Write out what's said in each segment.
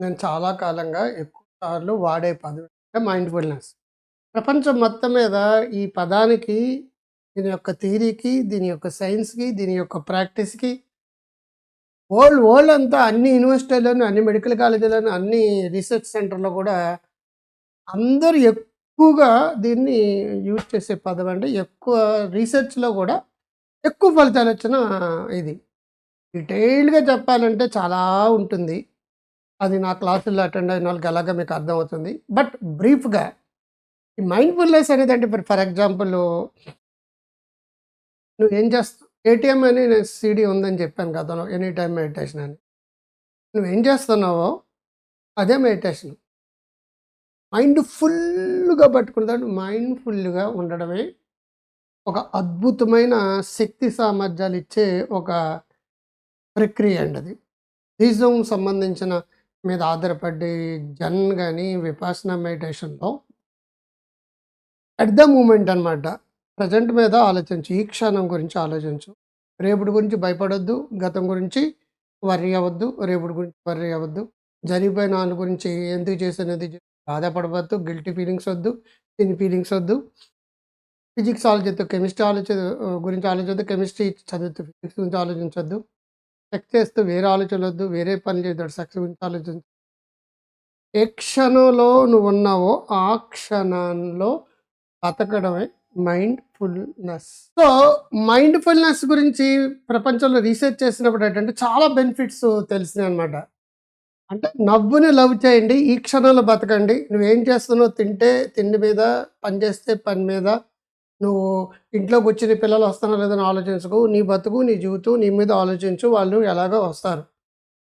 నేను చాలా కాలంగా ఎక్కువ సార్లు వాడే పదం అంటే మైండ్‌ఫుల్‌నెస్. ప్రపంచం మొత్తం మీద ఈ పదానికి, దీని యొక్క థియరీకి, దీని యొక్క సైన్స్‌కి, దీని యొక్క ప్రాక్టీస్‌కి వరల్డ్ వరల్డ్ అంతా అన్ని యూనివర్సిటీలను అన్ని మెడికల్ కాలేజీలను అన్ని రీసెర్చ్ సెంటర్‌లో కూడా అందరూ ఎక్కువగా దీన్ని యూజ్ చేసే పదం అంటే ఎక్కువ రీసెర్చ్‌లో కూడా ఎక్కువ ఫలితాలు వచ్చిన ఇది. డీటెయిల్డ్‌గా చెప్పాలంటే చాలా ఉంటుంది. అది నా క్లాసుల్లో అటెండ్ అయినోళ్ళకి అలాగే మీకు అర్థమవుతుంది. బట్ బ్రీఫ్‌గా ఈ మైండ్‌ఫుల్‌నెస్ అనేదంటే ఇప్పుడు ఫర్ ఎగ్జాంపుల్ నువ్వు ఏం చేస్తావు ఏటీఎం అని నేను సీడీ ఉందని చెప్పాను కదా ఎనీ టైం మెడిటేషన్ అని. నువ్వేం చేస్తున్నావో అదే మెడిటేషన్. మైండ్ ఫుల్‌గా పట్టుకుంటాడు. మైండ్‌ఫుల్‌గా ఉండడమే ఒక అద్భుతమైన శక్తి సామర్థ్యాలు ఇచ్చే ఒక ప్రక్రియ అండి అది. బుద్ధిజం సంబంధించిన మీద ఆధారపడి జన్ కానీ విపాసన మెడిటేషన్‌లో అట్ ద మూమెంట్ అనమాట. ప్రజెంట్ మీద ఆలోచించు. ఈ క్షణం గురించి ఆలోచించు. రేపటి గురించి భయపడొద్దు. గతం గురించి వర్రీ అవ్వద్దు. రేపటి గురించి వర్రీ అవ్వద్దు. జరిగిపోయిన వాళ్ళ గురించి ఎందుకు చేసినది బాధపడవద్దు. గిల్టీ ఫీలింగ్స్ వద్దు. దీని ఫీలింగ్స్ వద్దు. ఫిజిక్స్ ఆలోచిద్దు. కెమిస్ట్రీ ఆలోచ గురించి ఆలోచిద్దు. కెమిస్ట్రీ చదువుతూ ఫిజిక్స్ గురించి ఆలోచించొద్దు. చెక్ చేస్తూ వేరే ఆలోచనలొద్దు. వేరే పని చేద్దాడు సక్సెస్ గురించి ఆలోచించు. ఏ క్షణంలో నువ్వున్నావో ఆ క్షణంలో బతకడమే మైండ్‌ఫుల్‌నెస్. సో, మైండ్‌ఫుల్‌నెస్ గురించి ప్రపంచంలో రీసెర్చ్ చేసినప్పుడు ఏంటంటే చాలా బెనిఫిట్స్ తెలిసినాయన్నమాట. అంటే నవ్వుని లవ్ చేయండి. ఈ క్షణంలో బతకండి. నువ్వేం చేస్తున్నావు తింటే తిండి మీద, పని చేస్తే పని మీద, నువ్వు ఇంట్లో వచ్చిన పిల్లలు వస్తారో లేదని అని ఆలోచించకు. నీ బతుకు, నీ జీవితం నీ మీద ఆలోచించు. వాళ్ళు ఎలాగో వస్తారు.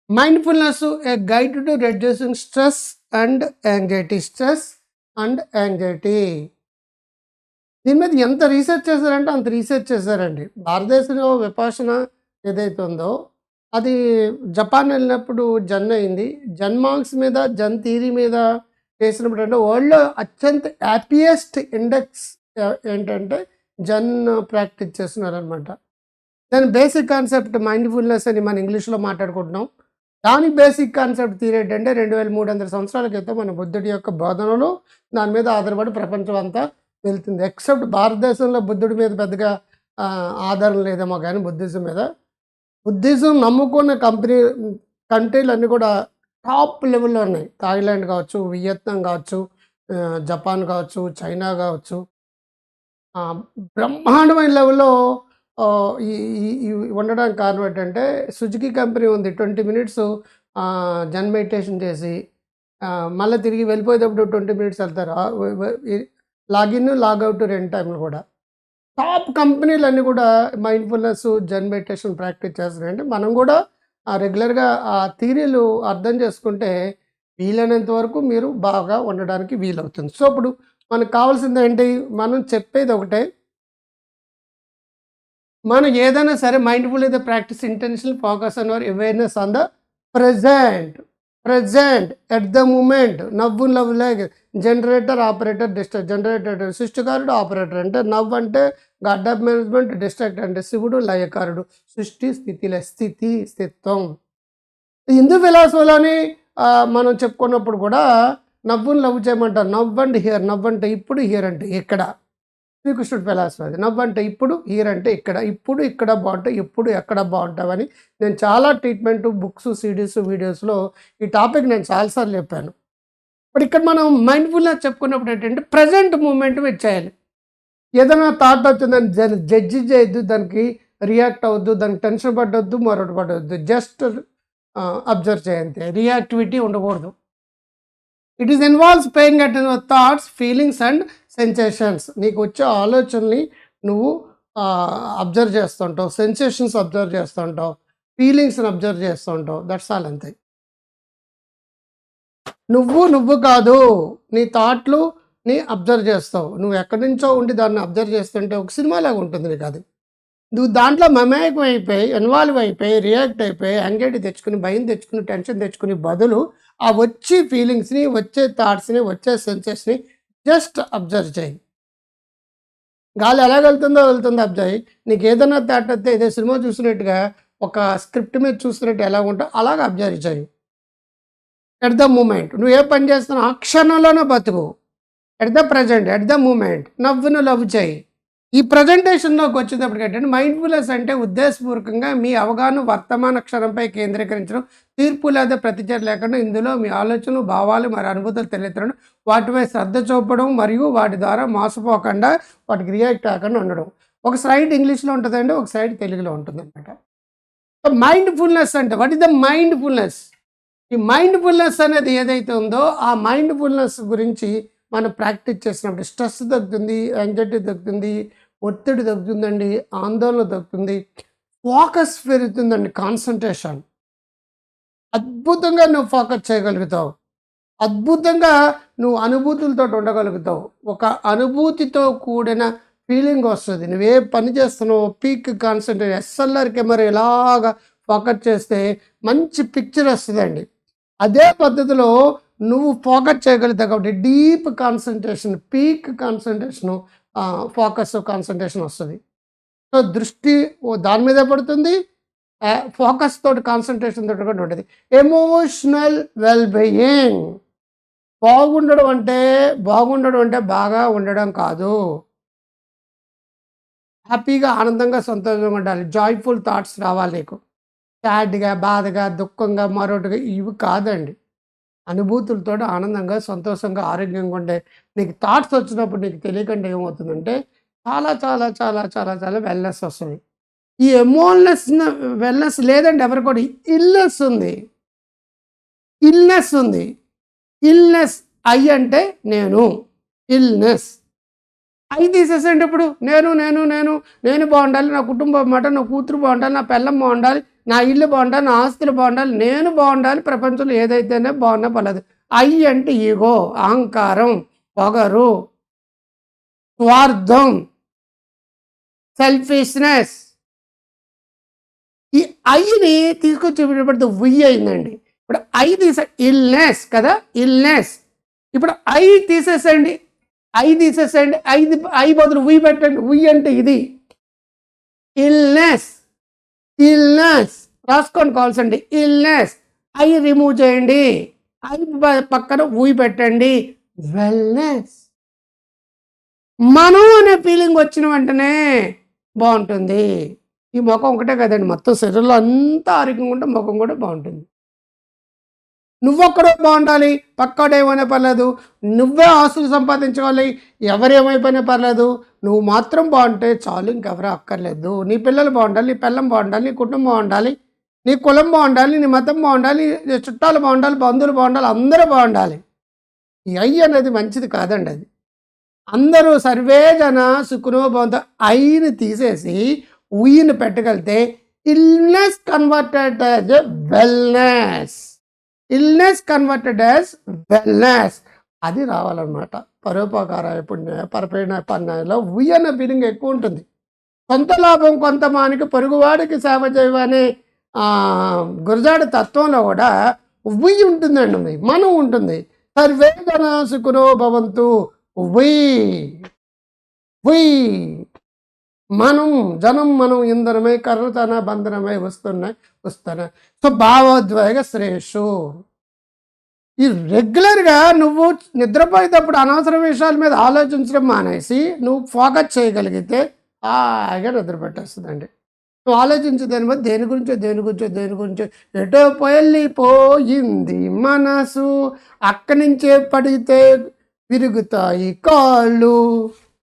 Mindfulness a guide to reducing stress and anxiety. Stress and anxiety. దీని మీద ఎంత రీసెర్చ్ చేశారంటే అంత రీసెర్చ్ చేశారండి. భారతదేశంలో విపాసన ఏదైతే ఉందో అది జపాన్ వెళ్ళినప్పుడు జన్ అయింది. జన్ మార్క్స్ మీద, జన్ థీరీ మీద చేసినప్పుడు అంటే వరల్డ్‌లో అత్యంత హ్యాపీయెస్ట్ ఇండెక్స్ ఏంటంటే జన్ ప్రాక్టీస్ చేస్తున్నారనమాట. దాని బేసిక్ కాన్సెప్ట్ మైండ్‌ఫుల్‌నెస్ అని మనం ఇంగ్లీష్‌లో మాట్లాడుకుంటున్నాం. దాని బేసిక్ కాన్సెప్ట్ తీరేటంటే రెండు వేల మూడు వందల సంవత్సరాల క్రితం మన బుద్ధుడి యొక్క బోధనలు దాని మీద ఆధారపడి ప్రపంచం అంతా వెళ్తుంది. ఎక్సెప్ట్ భారతదేశంలో బుద్ధుడి మీద పెద్దగా ఆధారం లేదేమో కానీ బుద్ధిజం మీద. బుద్ధిజం నమ్ముకున్న కంపెనీ కంట్రీలన్నీ కూడా టాప్ లెవెల్‌లో ఉన్నాయి. థాయిలాండ్ కావచ్చు, వియత్నాం కావచ్చు, జపాన్ కావచ్చు, చైనా కావచ్చు. బ్రహ్మాండమైన లెవెల్‌లో ఈ ఉండడానికి కారణం ఏంటంటే సుజుకి కంపెనీ ఉంది. 20 మినిట్స్ జన్ మెడిటేషన్ చేసి మళ్ళీ తిరిగి వెళ్ళిపోయేటప్పుడు 20 మినిట్స్ వెళ్తారు. లాగిన్, లాగౌట్ రెండు టైంలు కూడా. టాప్ కంపెనీలన్నీ కూడా మైండ్‌ఫుల్‌నెస్, జన్ మెడిటేషన్ ప్రాక్టీస్ చేస్తున్నాయంటే మనం కూడా రెగ్యులర్‌గా ఆ థీరీలు అర్థం చేసుకుంటే వీలైనంత వరకు మీరు బాగా ఉండడానికి వీలవుతుంది. సో, ఇప్పుడు మనకు కావాల్సింది ఏంటి మనం చెప్పేది ఒకటే. మనం ఏదైనా సరే మైండ్‌ఫుల్ అయితే practice intentional focus on our awareness on the present. Present at the moment now love లేక జనరేటర్, ఆపరేటర్, డిస్ట్రాక్ట్. జనరేటర్ సృష్టికారుడు, ఆపరేటర్ అంటే నవ్వు అంటే గడ్డ మేనేజ్మెంట్, డిస్ట్రాక్ట్ అంటే శివుడు, లయకారుడు. సృష్టి, స్థితి స్థితి, స్థిత్వం. హిందూ ఫిలాసఫీలోని అని మనం చెప్పుకున్నప్పుడు కూడా నవ్వుని లవ్ చేయమంటారు. Now and here. నవ్వంటే ఇప్పుడు, హియర్ అంటే ఇక్కడ. శ్రీకృష్ణుడు ఫిలాసఫీ నవ్వంటే అంటే ఇప్పుడు, హియర్ అంటే ఇక్కడ. ఇప్పుడు ఇక్కడ బావుంటావు, ఎప్పుడు ఎక్కడ బాగుంటావని నేను చాలా ట్రీట్మెంట్ బుక్స్, సిడీస్ వీడియోస్‌లో ఈ టాపిక్ నేను చాలాసార్లు చెప్పాను. ఇప్పుడు ఇక్కడ మనం మైండ్ఫుల్గా చెప్పుకున్నప్పుడు ఏంటంటే ప్రెజెంట్ మూమెంట్ మీరు చేయాలి. ఏదైనా థాట్ వచ్చిందని జ జడ్జ్ చేయొద్దు. దానికి రియాక్ట్ అవ్వద్దు. దానికి టెన్షన్ పడవద్దు మరొకటి పడవద్దు జస్ట్ అబ్జర్వ్ చేయంతే రియాక్టివిటీ ఉండకూడదు. It is involves paying at your thoughts, feelings and sensations. నీకు వచ్చే ఆలోచనల్ని నువ్వు అబ్జర్వ్ చేస్తుంటావు. సెన్సేషన్స్ అబ్జర్వ్ చేస్తుంటావు. ఫీలింగ్స్‌ని అబ్జర్వ్ చేస్తుంటావు. దట్స్ ఆల్ అంతే. నువ్వు నువ్వు కాదు. నీ థాట్లు నీ అబ్జర్వ్ చేస్తావు. నువ్వు ఎక్కడి నుంచో ఉండి దాన్ని అబ్జర్వ్ చేస్తుంటే ఒక సినిమాలాగా ఉంటుంది నీకది. నువ్వు దాంట్లో మమేకం అయిపోయి, ఇన్వాల్వ్ అయిపోయి, రియాక్ట్ అయిపోయి, యాంగ్జైటీ తెచ్చుకుని భయం తెచ్చుకుని టెన్షన్ తెచ్చుకుని బదులు ఆ వచ్చే ఫీలింగ్స్‌ని, వచ్చే థాట్స్‌ని, వచ్చే సెన్సెస్ని జస్ట్ అబ్జర్వ్ చేయి. గాలి ఎలా వెళ్తుందో అబ్జర్వ్ నీకు ఏదైనా థాట్ వస్తే ఏదో సినిమా చూసినట్టుగా ఒక స్క్రిప్ట్ మీద చూసినట్టు ఎలా ఎలాగుంటో అలాగ అబ్జర్వ్ చేయి. ఎట్ ద మూమెంట్ నువ్వు ఏ పని చేస్తున్నావు ఆ క్షణంలోనే బతుకు. At the present at the moment నవ్వును లవ్ చేయి. ఈ ప్రజెంటేషన్లోకి వచ్చేటప్పటికి ఏంటంటే మైండ్ఫుల్నెస్ అంటే ఉద్దేశపూర్వకంగా మీ అవగాహన వర్తమాన క్షణంపై కేంద్రీకరించడం తీర్పు లేదా ప్రతిచర్య లేకుండా ఇందులో మీ ఆలోచనలు భావాలు మరి అనుభూతులు తెలియతడం వాటిపై శ్రద్ధ చూపడం మరియు వాటి ద్వారా మోసపోకుండా వాటికి రియాక్ట్ కాకుండా ఉండడం. ఒక సైడ్ ఇంగ్లీష్లో ఉంటుందండి ఒక సైడ్ తెలుగులో ఉంటుంది అనమాట మైండ్ఫుల్నెస్ అంటే వాట్ ఇస్ ద మైండ్ఫుల్నెస్ ఈ మైండ్ఫుల్నెస్ అనేది ఏదైతే ఉందో ఆ మైండ్ఫుల్నెస్ గురించి మనం ప్రాక్టీస్ చేసినప్పుడు స్ట్రెస్ తగ్గుతుంది యాంగ్జైటీ తగ్గుతుంది ఒత్తిడి తగ్గుతుందండి ఆందోళన తగ్గుతుంది ఫోకస్ పెరుగుతుందండి కాన్సన్ట్రేషన్ అద్భుతంగా నువ్వు ఫోకస్ చేయగలుగుతావు. అద్భుతంగా నువ్వు అనుభూతులతో ఉండగలుగుతావు. ఒక అనుభూతితో కూడిన ఫీలింగ్ వస్తుంది. నువ్వు ఏ పని చేస్తున్నావు పీక్ కాన్సన్ట్రేట్ ఎస్ఎల్ఆర్ కెమెరా ఇలాగా ఫోకస్ చేస్తే మంచి పిక్చర్ వస్తుందండి. అదే పద్ధతిలో నువ్వు ఫోకస్ చేయగలుగుతావు కాబట్టి deep concentration peak concentration focus concentration వస్తుంది. సో దృష్టి ఓ దాని మీదే పడుతుంది. ఫోకస్ తోటి కాన్సన్ట్రేషన్ తోటి కూడా ఉంటుంది. ఎమోషనల్ వెల్ బీయింగ్ బాగుండడం అంటే బాగుండడం అంటే బాగా ఉండడం కాదు. హ్యాపీగా ఆనందంగా సంతోషంగా ఉండాలి. జాయ్ఫుల్ థాట్స్ రావాలి నీకు. సాడ్గా బాధగా దుఃఖంగా మరొకటిగా ఇవి కాదండి. అనుభూతులతో ఆనందంగా సంతోషంగా ఆరోగ్యంగా ఉండే నీకు థాట్స్ వచ్చినప్పుడు నీకు తెలియకుండా ఏమవుతుందంటే చాలా చాలా చాలా చాలా చాలా వెల్నెస్ వస్తుంది. ఈ ఎమోల్నెస్ వెల్నెస్ లేదండి ఎవరు కూడా ఇల్నెస్ ఉంది. ఇల్నెస్ ఉంది. ఇల్నెస్ ఐ అంటే నేను. ఇల్నెస్ ఐ తీసేసండి ఇప్పుడు. నేను నేను నేను నేను బాగుండాలి నా కుటుంబం మాట నా కూతురు బాగుండాలి నా పిల్లం బాగుండాలి నా ఇల్లు బాగుండాలి నా ఆస్తులు బాగుండాలి నేను బాగుండాలి ప్రపంచంలో ఏదైతేనే బాగున్నా పర్లేదు. ఐ అంటే ఈగో అహంకారం పొగరు స్వార్థం సెల్ఫిష్నెస్ ఈ ఐని తీసుకొచ్చి ఇప్పుడు అయిందండి. ఇప్పుడు ఐ తీసే ఇల్నెస్ కదా ఇల్నెస్ ఇప్పుడు ఐ తీసేసండి ఐ తీసేసేయండి ఐ ఐ బదులు ఉయ్యి పెట్టండి ఉయ్యి అంటే ఇది. ఇల్నెస్ ఇల్నెస్ రాసుకోండి కాల్స్ అండి. ఇల్నెస్ ఐ రిమూవ్ చేయండి. ఐ పక్కన ఊయి పెట్టండి. వెల్నెస్ మనం అనే ఫీలింగ్ వచ్చిన వెంటనే బాగుంటుంది. ఈ ముఖం ఒకటే కదండి. మొత్తం శరీరంలో అంతా ఆరోగ్యంగా ఉంటే ముఖం కూడా బాగుంటుంది. నువ్వొక్కడో బాగుండాలి పక్కోడు ఏమైనా పర్లేదు నువ్వే ఆస్తులు సంపాదించుకోవాలి ఎవరేమైపోయినా పర్లేదు నువ్వు మాత్రం బాగుంటే చాలు ఇంకెవరూ అక్కర్లేదు. నీ పిల్లలు బాగుండాలి నీ పిల్లం బాగుండాలి నీ కుటుంబం బాగుండాలి నీ కులం బాగుండాలి నీ మతం బాగుండాలి నీ చుట్టాలు బాగుండాలి బంధువులు బాగుండాలి అందరూ బాగుండాలి. ఐ అనేది మంచిది కాదండి అది. అందరూ సర్వే జన సుఖనో బాగుంతో ఐని తీసేసి ఉయ్యిని పెట్టగలిగితే illness converted as wellness illness converted as wellness అది రావాలన్నమాట. పరోపకారాయ పుణ్య పరపైన పన్నాయలో ఉయ్యన అనే ఫీలింగ్ ఎక్కువ ఉంటుంది. కొంత లాభం కొంత మానికి పొరుగువాడికి సేవ చేయవనే గురజాడ తత్వంలో కూడా ఉయ్యి ఉంటుందండి మనం ఉంటుంది. సర్వే జన సుఖనో భవంతు. ఉయ్యి. ఉయ్యి. మనం జనం మనం ఇంధనమై కర్రతన బంధనమై వస్తున్నాయి వస్తున్నాయి సో భావోద్వేగ శ్రేషు. ఈ రెగ్యులర్గా నువ్వు నిద్రపోయేటప్పుడు అనవసర విషయాల మీద ఆలోచించడం మానేసి నువ్వు ఫోకస్ చేయగలిగితే హాయిగా నిద్రపెట్టేస్తుందండి నువ్వు ఆలోచించే దాని మీద దేని గురించో దేని గురించో దేని గురించో ఎటో వెళ్ళిపోయింది మనసు. అక్కడి నుంచే పడితే విరుగుతాయి కాళ్ళు.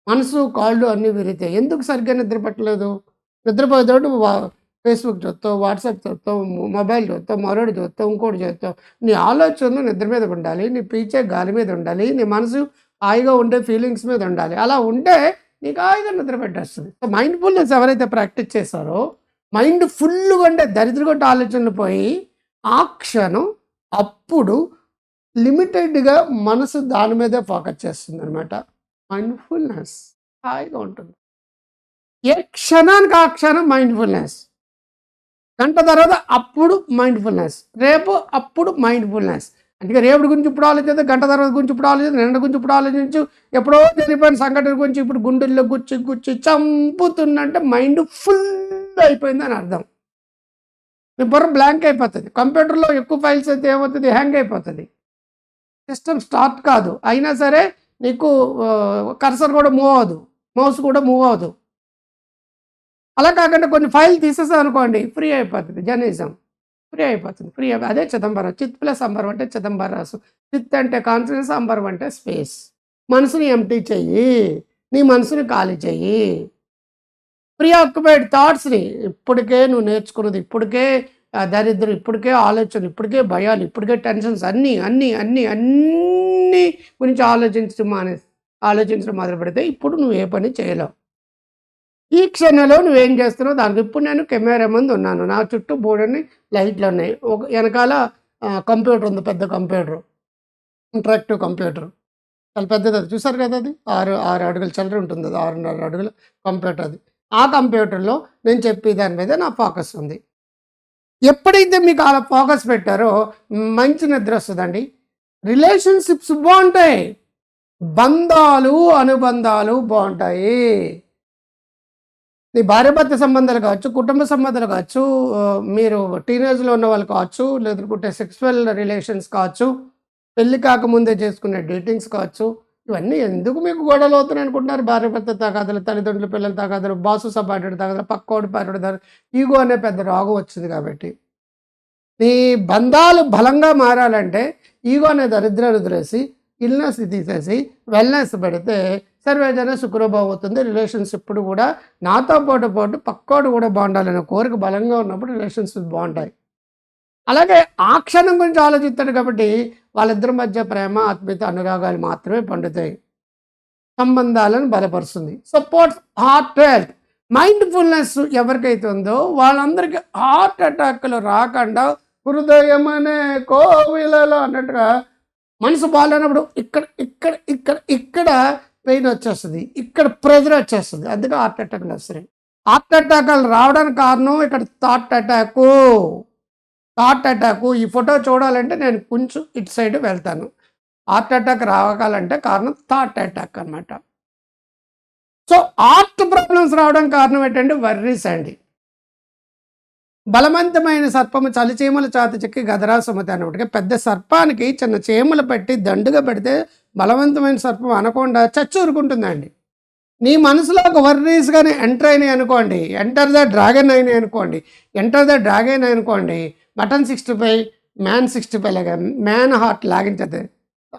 మనసు కాళ్ళు అన్నీ విరుగుతాయి ఎందుకు సరిగ్గా నిద్రపట్టలేదు పట్టలేదు? వా- ఫేస్బుక్ చూస్తావు వాట్సాప్ చూస్తావు మొబైల్ చూస్తావు మరొకటి చూస్తావు ఇంకోటి చూస్తావు. నీ ఆలోచనలు నిద్ర మీద ఉండాలి నీ పీచే గాలి మీద ఉండాలి నీ మనసు హాయిగా ఉండే ఫీలింగ్స్ మీద ఉండాలి. అలా ఉంటే నీకు హాయిగా నిద్ర పెట్టేస్తుంది. సో మైండ్ఫుల్నెస్ ఎవరైతే ప్రాక్టీస్ చేస్తారో మైండ్ ఫుల్గా ఉండే దరిద్రగొట్ట ఆలోచనలు పోయి ఆ క్షణం అప్పుడు లిమిటెడ్గా మనసు దాని మీదే ఫోకస్ చేస్తుంది అనమాట మైండ్ఫుల్నెస్ హాయిగా ఉంటుంది. ఏ క్షణానికి ఆ క్షణం మైండ్ఫుల్నెస్ గంట తర్వాత అప్పుడు మైండ్ఫుల్నెస్ రేపు అప్పుడు మైండ్ఫుల్నెస్ అందుకే రేపటి గురించి ఇప్పుడు ఆలోచించదు గంట తర్వాత గురించి ఇప్పుడు ఆలోచించదు నిన్న గురించి ఇప్పుడు ఆలోచించు ఎప్పుడో జరిగిపోయిన సంఘటన గురించి ఇప్పుడు గుండెల్లో గుచ్చి గుచ్చి చంపుతుందంటే మైండ్ ఫుల్ అయిపోయిందని అర్థం. నీ బుర్ర బ్లాంక్ అయిపోతుంది. కంప్యూటర్లో ఎక్కువ ఫైల్స్ అయితే ఏమవుతుంది? హ్యాంగ్ అయిపోతుంది. సిస్టమ్ స్టార్ట్ కాదు. అయినా సరే నీకు కర్సర్ కూడా మూవ్ అవ్వదు. మౌస్ కూడా మూవ్ అవ్వదు. అలా కాకుండా కొన్ని ఫైల్ తీసేసాం అనుకోండి ఫ్రీ అయిపోతుంది జర్నలిజం ఫ్రీ అయిపోతుంది. ఫ్రీ అయిపో అదే చిదంబరం. చిత్ ప్లస్ అంబరం అంటే చిదంబరాసు చిత్ అంటే కాన్ఫిడెన్స్ అంబరం అంటే స్పేస్ మనసుని ఎంటీ చెయ్యి. నీ మనసుని ఖాళీ చెయ్యి. ప్రీ ఆక్యుపైడ్ థాట్స్ని ఇప్పటికే నువ్వు నేర్చుకున్నది. ఇప్పటికే దరిద్రం ఇప్పటికే ఆలోచన ఇప్పటికే భయాలు ఇప్పటికే టెన్షన్స్ అన్నీ అన్నీ అన్నీ అన్నీ గురించి ఆలోచించడం మానే ఆలోచించడం మొదలు పెడితే ఇప్పుడు నువ్వు ఏ పని చేయలేవు. ఈ క్షణంలో నువ్వేం చేస్తున్నావు? దానికి ఇప్పుడు నేను కెమెరా ముందు ఉన్నాను. నా చుట్టూ బోర్డని లైట్లు ఉన్నాయి. ఒక వెనకాల కంప్యూటర్ ఉంది పెద్ద కంప్యూటర్. Interactive computer. చాలా పెద్దది అది. చూసారు కదా అది? ఆరు ఆరు అడుగుల చిల్లర ఉంటుంది. అది ఆరున్నర అడుగుల కంప్యూటర్ అది. ఆ కంప్యూటర్లో నేను చెప్పే దాని మీద నా ఫోకస్ ఉంది. ఎప్పుడైతే మీకు అలా ఫోకస్ పెట్టారో మంచి నిద్ర వస్తుందండి. రిలేషన్షిప్స్ బాగుంటాయి. బంధాలు అనుబంధాలు బాగుంటాయి. నీ భార్యాభర్త సంబంధాలు కావచ్చు కుటుంబ సంబంధాలు కావచ్చు మీరు టీనేజ్లో ఉన్న వాళ్ళు కావచ్చు లేదంటే సెక్సువల్ రిలేషన్స్ కావచ్చు పెళ్ళి కాకముందే చేసుకునే డేటింగ్స్ కావచ్చు ఇవన్నీ ఎందుకు మీకు గొడవలు అవుతున్నాయి అనుకుంటున్నారు? భార్య భర్త తగాదలు తల్లిదండ్రులు పిల్లల తగాదలు బాసు సబాటుడు తగాదలు పక్కోడు పారుడు తగాదలు. ఈగో అనే పెద్ద రోగం వచ్చింది కాబట్టి. నీ బంధాలు బలంగా మారాలంటే ఈగో అనే దరిద్రాన్ని వదిలేసి ఇల్నెస్ తీసేసి వెల్నెస్ పెడితే సర్వేజన శుక్రభావం అవుతుంది. రిలేషన్స్ ఇప్పుడు కూడా నాతో పాటు పాటు పక్కోడు కూడా బాగుండాలనే కోరిక బలంగా ఉన్నప్పుడు రిలేషన్షిప్ బాగుంటాయి. అలాగే ఆ క్షణం గురించి ఆలోచిస్తాడు కాబట్టి వాళ్ళిద్దరి మధ్య ప్రేమ ఆత్మీయత అనురాగాలు మాత్రమే పండుతాయి. సంబంధాలను బలపరుస్తుంది. సపోర్ట్స్ హార్ట్ హెల్త్ మైండ్ఫుల్నెస్ ఎవరికైతే ఉందో వాళ్ళందరికీ హార్ట్ అటాక్లు రాకుండా హృదయం అనే కోవిలలో అన్నట్టుగా మనసు బాగాలేనప్పుడు ఇక్కడ ఇక్కడ ఇక్కడ ఇక్కడ పెయిన్ వచ్చేస్తుంది. ఇక్కడ ప్రెజర్ వచ్చేస్తుంది. అందుకే హార్ట్ అటాక్లు వస్తాయి హార్ట్ అటాక్లు రావడానికి కారణం ఇక్కడ థాట్ అటాకు. హార్ట్ అటాక్ ఈ ఫోటో చూడాలంటే నేను కొంచెం ఇటు సైడ్ వెళ్తాను. హార్ట్ అటాక్ రావాలంటే కారణం థాట్ అటాక్ అన్నమాట. సో హార్ట్ ప్రాబ్లమ్స్ రావడం కారణం ఏంటంటే వర్రీస్ అండి. బలవంతమైన సర్పము చలి చీమల చాతి చెక్కి గదరా సుమతి అన్నప్పటికీ పెద్ద సర్పానికి చిన్న చీమలు పెట్టి దండుగా పెడితే బలవంతమైన సర్పం అనకుండా చచ్చూరుకుంటుందండి. నీ మనసులో ఒక వర్రీస్ కానీ ఎంటర్ అయినాయి అనుకోండి ఎంటర్ ద డ్రాగన్ అయినాయి అనుకోండి ఎంటర్ ద డ్రాగన్ అనుకోండి mutton sixty five man sixty five లాగా మ్యాన్ హార్ట్ లాగించదు.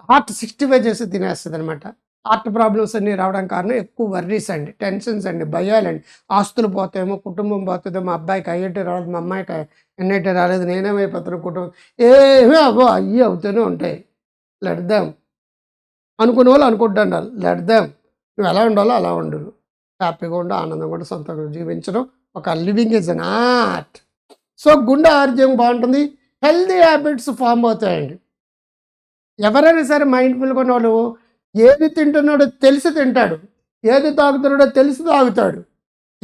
హార్ట్ సిక్స్టీ ఫైవ్ చేసి తినేస్తుంది అనమాట హార్ట్ ప్రాబ్లమ్స్ అన్నీ రావడం కారణం ఎక్కువ వర్రీస్ అండి టెన్షన్స్ అండి భయాలండి ఆస్తులు పోతాయేమో కుటుంబం పోతుందో మా అబ్బాయికి ఐఐటి రాలేదు మా అమ్మాయికి ఎన్నైతే రాలేదు నేనేమైపోతాను కుటుంబం ఏమీ అవ్వో అయ్యి అవుతూనే ఉంటాయి. లెడదాం. అనుకునే వాళ్ళు అనుకుంటుండాలి లెడదాం. నువ్వు ఎలా ఉండాలో అలా ఉండు. హ్యాపీగా ఉండు ఆనందంగా ఉండు సొంతంగా జీవించడం ఒక living is an art. So గుండె ఆరోగ్యం బాగుంటుంది. హెల్దీ హ్యాబిట్స్ ఫామ్ అవుతాయండి. ఎవరైనా సరే మైండ్ఫుల్గా ఉన్న వాళ్ళు ఏది తింటున్నాడో తెలిసి తింటాడు. ఏది తాగుతున్నాడో తెలిసి తాగుతాడు.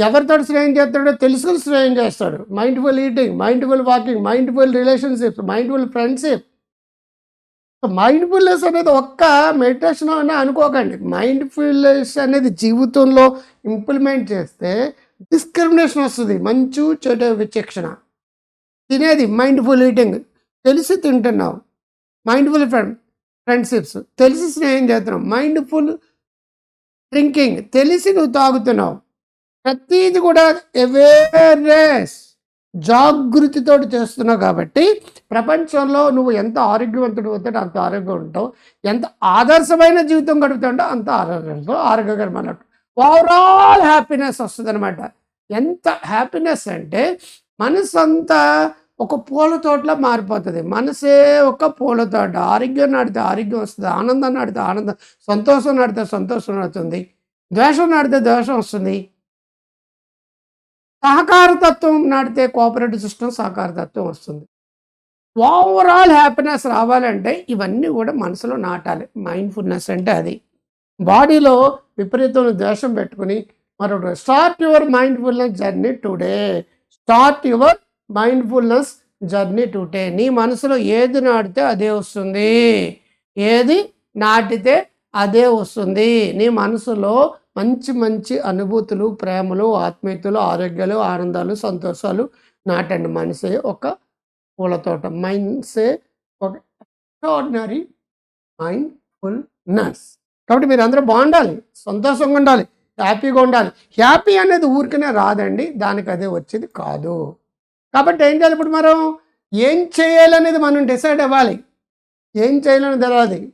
ఎవరితో స్నేహం చేస్తాడో తెలుసుకుని స్నేహం చేస్తాడు. Mindful eating mindful walking mindful relationships mindful friendship. Mindfulness అనేది ఒక్క మెడిటేషన్ అని అనుకోకండి. మైండ్ఫుల్నెస్ అనేది జీవితంలో ఇంప్లిమెంట్ చేస్తే డిస్క్రిమినేషన్ వస్తుంది. మంచు చెడు విచక్షణ. తినేది మైండ్ఫుల్ ఈటింగ్ తెలిసి తింటున్నావు. మైండ్ఫుల్ ఫ్రెండ్ ఫ్రెండ్షిప్స్ తెలిసి స్నేహం చేస్తున్నావు. మైండ్ఫుల్ డ్రింకింగ్ తెలిసి నువ్వు తాగుతున్నావు. ప్రతిది కూడా అవేర్నెస్ జాగృతితో చేస్తున్నావు కాబట్టి ప్రపంచంలో నువ్వు ఎంత ఆరోగ్యవంతుడు అవుతాడో అంత ఆరోగ్యం ఉంటావు. ఎంత ఆదర్శమైన జీవితం గడుపుతుంటో అంత ఆరోగ్యంతో ఆరోగ్యకరమైన ఓవరాల్ హ్యాపీనెస్ వస్తుంది అనమాట ఎంత హ్యాపీనెస్ అంటే మనసు అంతా ఒక పూల తోటలో మారిపోతుంది. మనసే ఒక పూల తోట. ఆరోగ్యం నడితే ఆరోగ్యం వస్తుంది. ఆనందం నడితే ఆనందం సంతోషం నడితే సంతోషం నడుతుంది. ద్వేషం నడితే ద్వేషం వస్తుంది. సహకారతత్వం నాటితే కోఆపరేటివ్ సిస్టమ్ సహకారతత్వం వస్తుంది. ఓవరాల్ హ్యాపీనెస్ రావాలంటే ఇవన్నీ కూడా మనసులో నాటాలి. మైండ్ఫుల్నెస్ అంటే అది. బాడీలో విపరీతమైన ద్వేషం పెట్టుకుని మరొకటి start your mindfulness journey today. Start your mindfulness journey today నీ మనసులో ఏది నాటితే అదే వస్తుంది. ఏది నాటితే అదే వస్తుంది. నీ మనసులో మంచి మంచి అనుభూతులు ప్రేమలు ఆత్మీయతలు ఆరోగ్యాలు ఆనందాలు సంతోషాలు నాటండి. మనసే ఒక పూలతోట. మైండ్సే ఒక ఎక్స్ట్రాడినరీ మైండ్ఫుల్నెస్ కాబట్టి మీరు అందరూ బాగుండాలి. సంతోషంగా ఉండాలి. హ్యాపీగా ఉండాలి. హ్యాపీ అనేది ఊరికనే రాదండి. దానికి అదే వచ్చేది కాదు. కాబట్టి ఏం చేయాలి ఇప్పుడు మనం? ఏం చేయాలనేది మనం డిసైడ్ అవ్వాలి. ఏం చేయాలనేది తెలియాలి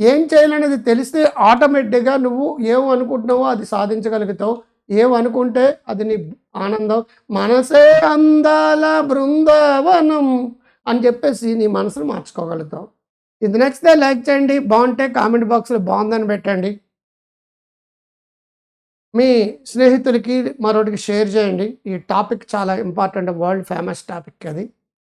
ఏం చేయాలనేది తెలిస్తే ఆటోమేటిక్గా నువ్వు ఏం అనుకుంటున్నావో అది సాధించగలుగుతావు. ఏమనుకుంటే అది నీ ఆనందం. మనసే అందాల బృందావనం అని చెప్పేసి నీ మనసును మార్చుకోగలుగుతావు. ఇది నచ్చితే లైక్ చేయండి. బాగుంటే కామెంట్ బాక్స్లో బాగుందని పెట్టండి. మీ స్నేహితులకి మరొకటికి షేర్ చేయండి. ఈ టాపిక్ చాలా ఇంపార్టెంట్ వరల్డ్ ఫేమస్ టాపిక్ అది.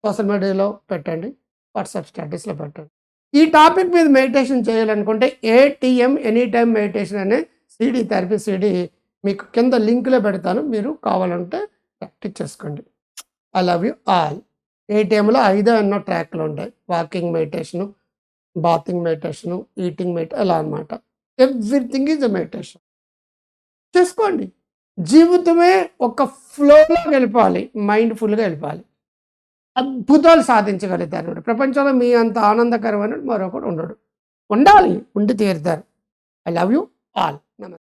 సోషల్ మీడియాలో పెట్టండి వాట్సాప్ స్టేటస్లో పెట్టండి. ఈ టాపిక్ మీద మెడిటేషన్ చేయాలనుకుంటే ఏటీఎం ఎనీ టైం మెడిటేషన్ అనే సిడి థెరపీ సిడి మీకు కింద లింక్లో పెడతాను. మీరు కావాలంటే ప్రాక్టీస్ చేసుకోండి. I love you all. ఏటీఎంలో ఐదో ఎన్నో ట్రాక్లు ఉంటాయి. Walking meditation bathing meditation eating మెడిటే అలా అనమాట ఎవ్రీథింగ్ ఈజ్ అ మెడిటేషన్. చేసుకోండి. జీవితమే ఒక ఫ్లోలో వెళ్ళిపోవాలి మైండ్ ఫుల్గా వెళ్ళిపోవాలి అద్భుతాలు సాధించగలుగుతారు ప్రపంచంలో మీ అంత ఆనందకరమైన మరొకడు ఉండడు. ఉండాలి. ఉండి తీరుతారు. I love you all. నమస్తే